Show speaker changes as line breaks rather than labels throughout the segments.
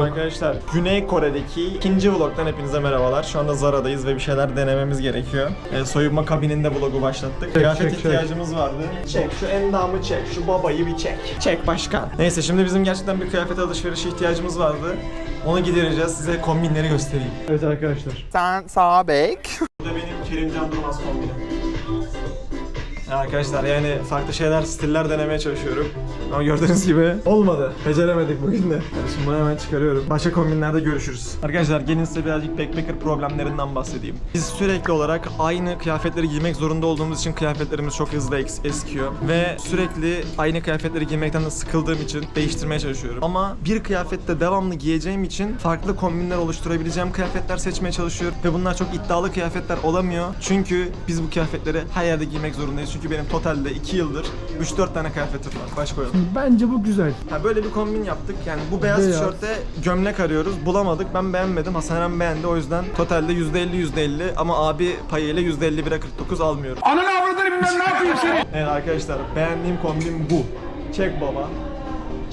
yok.
Arkadaşlar Güney Kore'deki ikinci vlogdan hepinize merhabalar. Şu anda Zara'dayız ve bir şeyler denememiz gerekiyor. Ee, soyunma kabininde vlogu başlattık. Kıyafet
çek, çek.
ihtiyacımız vardı. Çek şu endamı çek, şu babayı bir çek. Çek başkan. Neyse şimdi bizim gerçekten bir kıyafet alışverişi ihtiyacımız vardı. Onu gidereceğiz. Size kombinleri göstereyim.
Evet arkadaşlar.
Sen sağ bek.
Bu da benim Kerimcan Durmaz kombinim. Arkadaşlar yani farklı şeyler, stiller denemeye çalışıyorum. Ama gördüğünüz gibi olmadı. Beceremedik bugün de. Şimdi bunu hemen çıkarıyorum. Başka kombinlerde görüşürüz. Arkadaşlar gelin size birazcık backpacker problemlerinden bahsedeyim. Biz sürekli olarak aynı kıyafetleri giymek zorunda olduğumuz için kıyafetlerimiz çok hızlı eks- eskiyor. Ve sürekli aynı kıyafetleri giymekten de sıkıldığım için değiştirmeye çalışıyorum. Ama bir kıyafette devamlı giyeceğim için farklı kombinler oluşturabileceğim kıyafetler seçmeye çalışıyorum. Ve bunlar çok iddialı kıyafetler olamıyor. Çünkü biz bu kıyafetleri her yerde giymek zorundayız. Çünkü benim totalde 2 yıldır 3-4 tane kıyafetim var. Baş koyalım.
Bence bu güzel.
Ha böyle bir kombin yaptık. Yani bu beyaz,
Beyaz.
tişörtte gömlek arıyoruz. Bulamadık. Ben beğenmedim. Hasan Eren beğendi. O yüzden totalde %50 %50 ama abi payıyla %51'e 49 almıyorum. Ananı avradını bilmem ne yapayım seni. Evet arkadaşlar beğendiğim kombin bu. Çek baba.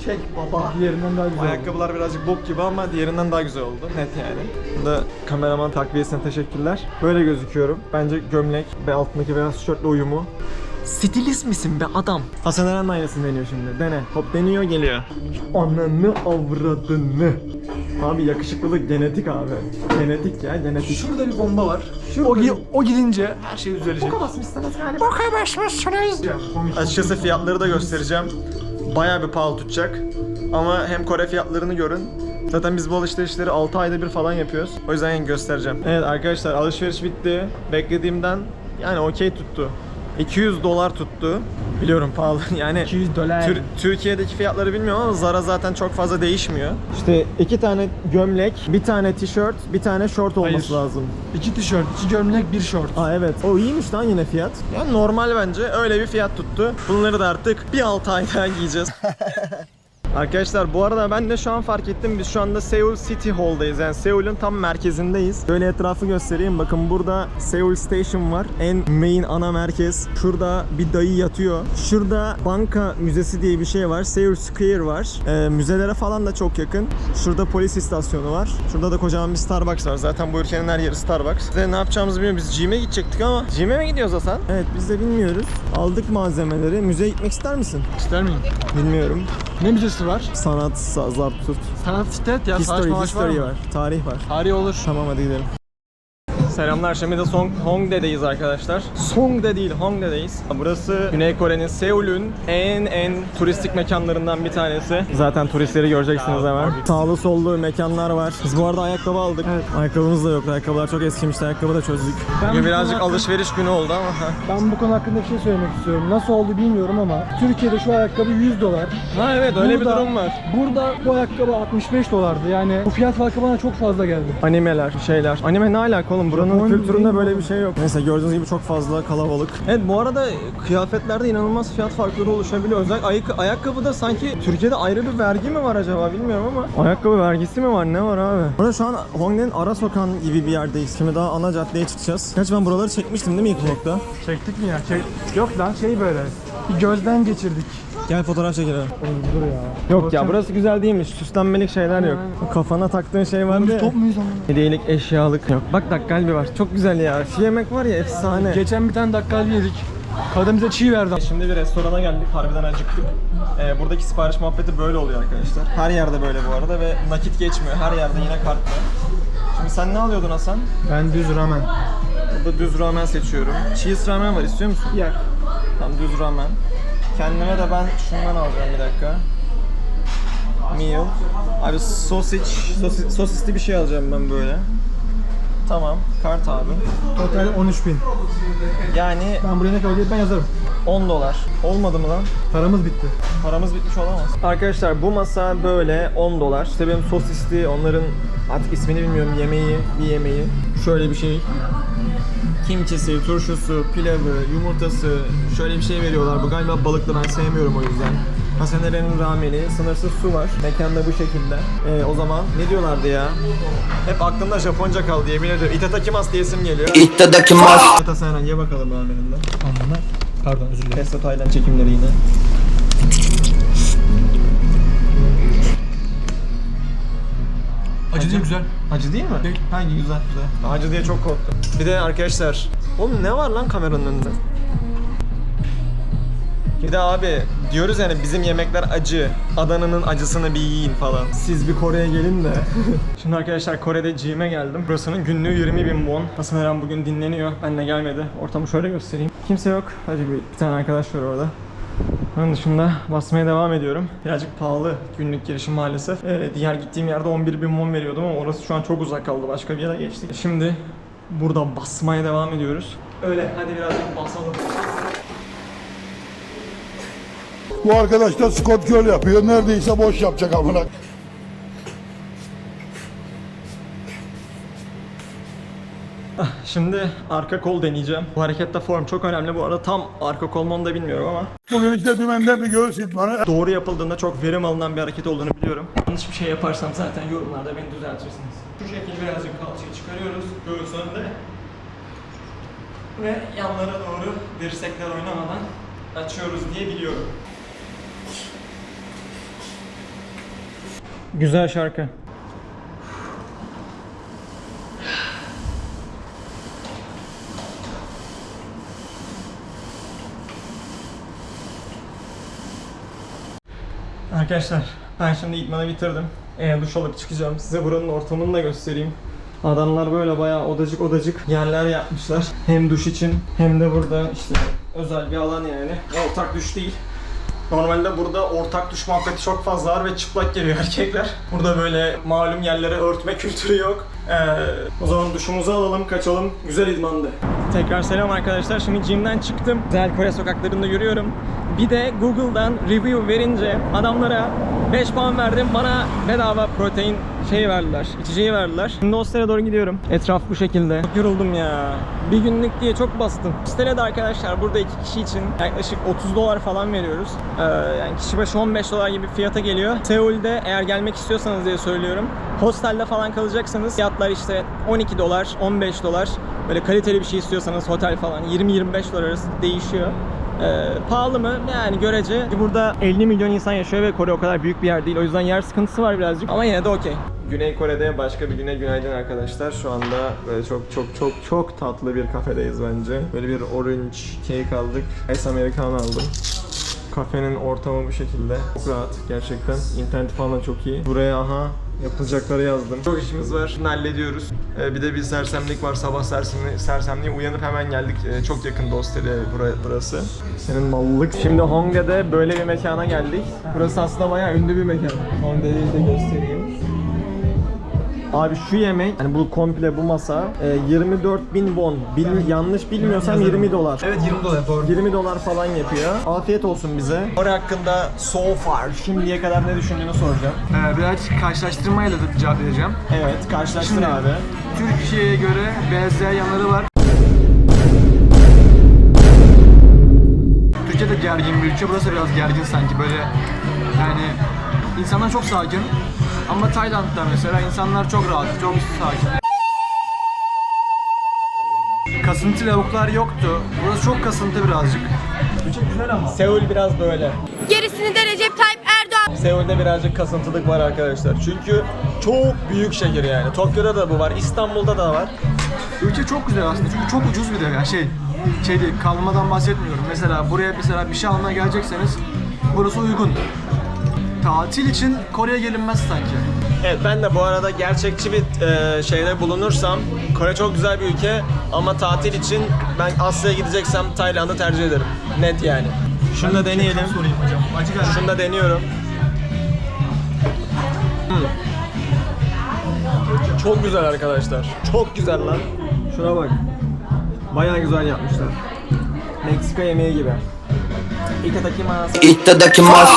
Çek baba.
Diğerinden daha güzel.
Ayakkabılar birazcık bok gibi ama diğerinden daha güzel oldu. Net yani. Burada kameraman takviyesine teşekkürler. Böyle gözüküyorum. Bence gömlek ve altındaki beyaz tişörtle uyumu. Stilist misin be adam? Hasan Eren aynısını deniyor şimdi. Dene. Hop deniyor geliyor. Ananı avradını. Abi yakışıklılık genetik abi. Genetik ya genetik.
Şurada bir bomba var. O, gi- o gidince her şey düzelecek.
Açıkçası fiyatları da göstereceğim. Bayağı bir pahalı tutacak. Ama hem Kore fiyatlarını görün. Zaten biz bu alışverişleri 6 ayda bir falan yapıyoruz. O yüzden yani göstereceğim. Evet arkadaşlar alışveriş bitti. Beklediğimden yani okey tuttu. 200 dolar tuttu. Biliyorum pahalı yani
200 dolar.
Tür- Türkiye'deki fiyatları bilmiyorum ama Zara zaten çok fazla değişmiyor. İşte iki tane gömlek, bir tane tişört, bir tane şort olması
Hayır.
lazım.
İki tişört, iki gömlek, bir şort.
Aa evet. O iyiymiş lan yine fiyat. Yani normal bence. Öyle bir fiyat tuttu. Bunları da artık bir 6 ay daha giyeceğiz. Arkadaşlar bu arada ben de şu an fark ettim. Biz şu anda Seoul City Hall'dayız. Yani Seul'ün tam merkezindeyiz. Böyle etrafı göstereyim. Bakın burada Seoul Station var. En main ana merkez. Şurada bir dayı yatıyor. Şurada banka müzesi diye bir şey var. Seoul Square var. Ee, müzelere falan da çok yakın. Şurada polis istasyonu var. Şurada da kocaman bir Starbucks var. Zaten bu ülkenin her yeri Starbucks. Ve ne yapacağımızı bilmiyorum. Biz gym'e gidecektik ama. Gym'e mi gidiyoruz Hasan? Evet biz de bilmiyoruz. Aldık malzemeleri. Müzeye gitmek ister misin?
İster miyim?
Bilmiyorum.
Ne müzesi var?
Sanat, sa- zart, tut.
Sanat stet ya.
History, history
mı?
var. Tarih var.
Tarih olur.
Tamam hadi gidelim. Selamlar şimdi de Song Hongdae'deyiz arkadaşlar. Songdae değil Hongdae'deyiz. Burası Güney Kore'nin Seul'ün en en turistik mekanlarından bir tanesi. Zaten turistleri göreceksiniz hemen. Sağlı sollu mekanlar var. Biz bu arada ayakkabı aldık.
Evet.
Ayakkabımız da yok. Ayakkabılar çok eskimişti. Ayakkabı da çözdük.
Ben
Bugün
bu
birazcık
konu-
alışveriş günü oldu ama.
Ben bu konu hakkında bir şey söylemek istiyorum. Nasıl oldu bilmiyorum ama Türkiye'de şu ayakkabı 100 dolar.
Ha evet öyle bir durum var.
Burada bu ayakkabı 65 dolardı. Yani bu fiyat farkı bana çok fazla geldi.
Animeler, şeyler. Anime ne alaka oğlum? Buranın
Japon
kültüründe böyle bir şey yok. Neyse gördüğünüz gibi çok fazla kalabalık. Evet bu arada kıyafetlerde inanılmaz fiyat farkları oluşabiliyor. Özellikle ayak ayakkabıda sanki Türkiye'de ayrı bir vergi mi var acaba bilmiyorum ama. Ayakkabı vergisi mi var? Ne var abi? Burada şu an Hongdae'nin ara sokan gibi bir yerdeyiz. Şimdi daha ana caddeye çıkacağız. Gerçi ben buraları çekmiştim değil mi ilk vlogda?
Çektik mi ya? Çek... Yok lan şey böyle. Bir gözden geçirdik.
Gel fotoğraf çekelim.
Oğlum dur ya.
Yok ya burası güzel değilmiş. Süslenmelik şeyler yok. Kafana taktığın şey var
Biz
ya.
top muyuz ama?
Hediyelik eşyalık yok. Bak kalbi var. Çok güzel ya. Şu yemek var ya efsane.
Geçen bir tane dakikal yedik. Kadın bize çiğ verdi.
Şimdi bir restorana geldik. Harbiden acıktık. Ee, buradaki sipariş muhabbeti böyle oluyor arkadaşlar. Her yerde böyle bu arada ve nakit geçmiyor. Her yerde yine kart var. Şimdi sen ne alıyordun Hasan?
Ben düz ramen.
Burada düz ramen seçiyorum. Cheese ramen var istiyor musun?
Yak.
Tamam düz ramen. Kendime de ben şundan alacağım bir dakika. Meal. Abi sausage, sosis, sosisli bir şey alacağım ben böyle. Tamam, kart abi.
Total 13 bin.
Yani
Ben buraya ne kadar ödeyip ben yazarım.
10 dolar. Olmadı mı lan?
Paramız bitti.
Paramız bitmiş olamaz. Arkadaşlar bu masa böyle 10 dolar. İşte benim sosisli, onların artık ismini bilmiyorum yemeği, bir yemeği. Şöyle bir şey. Kimçisi, turşusu, pilavı, yumurtası, şöyle bir şey veriyorlar. Bu galiba balıklı ben sevmiyorum o yüzden. Hasan Eren'in rameni, sınırsız su var. Mekanda bu şekilde. Ee, o zaman ne diyorlardı ya? Hep aklımda Japonca kaldı yemin ediyorum. Itadakimasu diyesim geliyor.
Itadakimasu.
Hasan Eren ye bakalım rameninden.
Anlamına. Pardon özür dilerim.
Testo Tayland çekimleri yine.
Acı değil güzel.
Acı değil mi?
Değil. Hangi güzel güzel.
Acı diye çok korktum. Bir de arkadaşlar, oğlum ne var lan kameranın önünde? Bir de abi diyoruz yani bizim yemekler acı. Adana'nın acısını bir yiyin falan. Siz bir Kore'ye gelin de. Şimdi arkadaşlar Kore'de gym'e geldim. Burasının günlüğü 20 bin won. Hasan Eren bugün dinleniyor. Ben de gelmedi. Ortamı şöyle göstereyim. Kimse yok. Hadi bir, bir tane arkadaş var orada. Onun dışında basmaya devam ediyorum. Birazcık pahalı günlük girişim maalesef. Ee, diğer gittiğim yerde 11 bin won veriyordum ama orası şu an çok uzak kaldı. Başka bir yere geçtik. Şimdi burada basmaya devam ediyoruz. Öyle hadi birazcık basalım.
Bu arkadaş da Scott Curl yapıyor. Neredeyse boş yapacak amına.
Şimdi arka kol deneyeceğim. Bu harekette form çok önemli. Bu arada tam arka kol mu onu da bilmiyorum ama
Bugün işte dümenden bir göğüs idmanı.
doğru yapıldığında çok verim alınan bir hareket olduğunu biliyorum. Yanlış bir şey yaparsam zaten yorumlarda beni düzeltirsiniz. Şu şekilde birazcık kalçayı çıkarıyoruz. Göğüs önde. Ve yanlara doğru dirsekler oynamadan açıyoruz diye biliyorum. Güzel şarkı. Arkadaşlar ben şimdi idmanı bitirdim. Ee, duş alıp çıkacağım. Size buranın ortamını da göstereyim. Adamlar böyle bayağı odacık odacık yerler yapmışlar. Hem duş için hem de burada işte özel bir alan yani. Ortak duş değil. Normalde burada ortak duş muhabbeti çok fazla var ve çıplak geliyor erkekler. Burada böyle malum yerlere örtme kültürü yok. Ee, o zaman duşumuzu alalım, kaçalım. Güzel idmandı. Tekrar selam arkadaşlar. Şimdi gym'den çıktım. Güzel Kore sokaklarında yürüyorum. Bir de Google'dan review verince adamlara 5 puan verdim. Bana bedava protein şey verdiler, içeceği verdiler. Şimdi hostele doğru gidiyorum. Etraf bu şekilde. Çok yoruldum ya. Bir günlük diye çok bastım. Hostele de arkadaşlar burada iki kişi için yaklaşık 30 dolar falan veriyoruz. Ee, yani kişi başı 15 dolar gibi fiyata geliyor. Seul'de eğer gelmek istiyorsanız diye söylüyorum. Hostelde falan kalacaksanız fiyatlar işte 12 dolar, 15 dolar. Böyle kaliteli bir şey istiyorsanız otel falan 20-25 dolar arası değişiyor. Ee, pahalı mı? Yani görece. Burada 50 milyon insan yaşıyor ve Kore o kadar büyük bir yer değil. O yüzden yer sıkıntısı var birazcık. Ama yine de okey. Güney Kore'de başka bir güne günaydın arkadaşlar. Şu anda böyle çok çok çok çok tatlı bir kafedeyiz bence. Böyle bir orange cake aldık. Ice Americano aldım. Kafenin ortamı bu şekilde. Çok rahat gerçekten. İnternet falan çok iyi. Buraya aha yapılacakları yazdım. Çok işimiz var. Şimdi hallediyoruz. Ee, bir de bir sersemlik var. Sabah sersemliği, sersemliği uyanıp hemen geldik. Ee, çok yakın hosteli bura, burası. Senin mallık. Şimdi Hongdae'de böyle bir mekana geldik. Burası aslında bayağı ünlü bir mekan. Hongdae'yi de göstereyim. Abi şu yemek, yani bu komple bu masa e, 24 bin won. Bil- yanlış bilmiyorsam 20 dolar.
Evet 20 dolar doğru.
20 dolar falan yapıyor. Afiyet olsun bize. Kore hakkında so far şimdiye kadar ne düşündüğünü soracağım.
Ee, birazcık karşılaştırmayla da cevap vereceğim.
Evet, karşılaştır
Şimdi-
abi.
Türkiye'ye göre benzer yanları var. Türkiye de gergin bir ülke. Burası biraz gergin sanki böyle yani insanlar çok sakin. Ama Tayland'da mesela insanlar çok rahat, çok sakin. Kasıntı lavuklar yoktu. Burası çok kasıntı birazcık.
Seul biraz böyle.
Gerisini de Recep Tayyip Erdoğan
Seul'de birazcık kasıntılık var arkadaşlar. Çünkü çok büyük şehir yani. Tokyo'da da bu var, İstanbul'da da var.
Ülke çok güzel aslında çünkü çok ucuz bir de yani şey şey değil kalmadan bahsetmiyorum. Mesela buraya mesela bir şey almaya gelecekseniz burası uygun. Tatil için Kore'ye gelinmez sanki.
Evet ben de bu arada gerçekçi bir e, şeyde bulunursam Kore çok güzel bir ülke ama tatil için ben Asya'ya gideceksem Tayland'ı tercih ederim. Net yani. Şunu da deneyelim.
sorayım hocam. Acı galiba.
Şunu da deniyorum. Hmm. Çok güzel arkadaşlar. Çok güzel lan. Şuna bak. Bayağı güzel yapmışlar. Meksika yemeği gibi. İtadakimasu.
Itadakimasu.